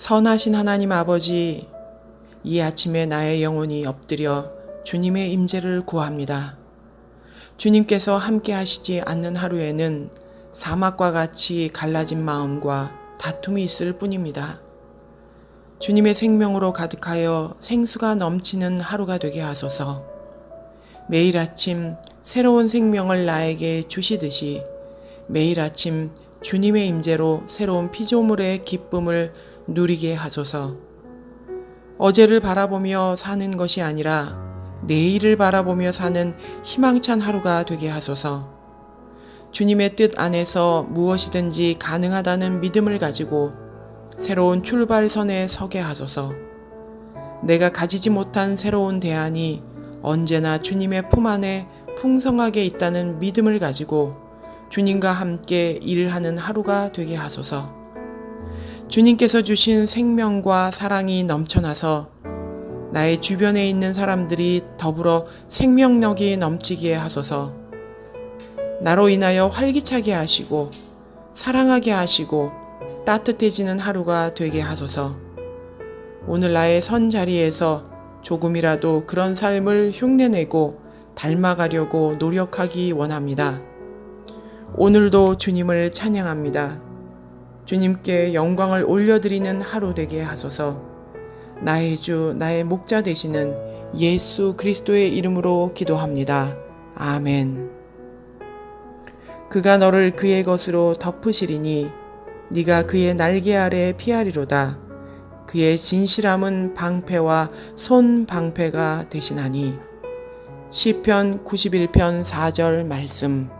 선하신 하나님 아버지, 이 아침에 나의 영혼이 엎드려 주님의 임재를 구합니다. 주님께서 함께 하시지 않는 하루에는 사막과 같이 갈라진 마음과 다툼이 있을 뿐입니다. 주님의 생명으로 가득하여 생수가 넘치는 하루가 되게 하소서. 매일 아침 새로운 생명을 나에게 주시듯이 매일 아침 주님의 임재로 새로운 피조물의 기쁨을 누리게 하소서. 어제를 바라보며 사는 것이 아니라 내일을 바라보며 사는 희망찬 하루가 되게 하소서. 주님의 뜻 안에서 무엇이든지 가능하다는 믿음을 가지고 새로운 출발선에 서게 하소서. 내가 가지지 못한 새로운 대안이 언제나 주님의 품 안에 풍성하게 있다는 믿음을 가지고 주님과 함께 일하는 하루가 되게 하소서. 주님께서 주신 생명과 사랑이 넘쳐나서 나의 주변에 있는 사람들이 더불어 생명력이 넘치게 하소서. 나로 인하여 활기차게 하시고 사랑하게 하시고 따뜻해지는 하루가 되게 하소서. 오늘 나의 선 자리에서 조금이라도 그런 삶을 흉내내고 닮아가려고 노력하기 원합니다. 오늘도 주님을 찬양합니다. 주님께 영광을 올려드리는 하루 되게 하소서. 나의 주, 나의 목자 되시는 예수 그리스도의 이름으로 기도합니다. 아멘. 그가 너를 그의 것으로 덮으시리니 네가 그의 날개 아래 피하리로다. 그의 진실함은 방패와 손 방패가 되시나니 시편 91편 4절 말씀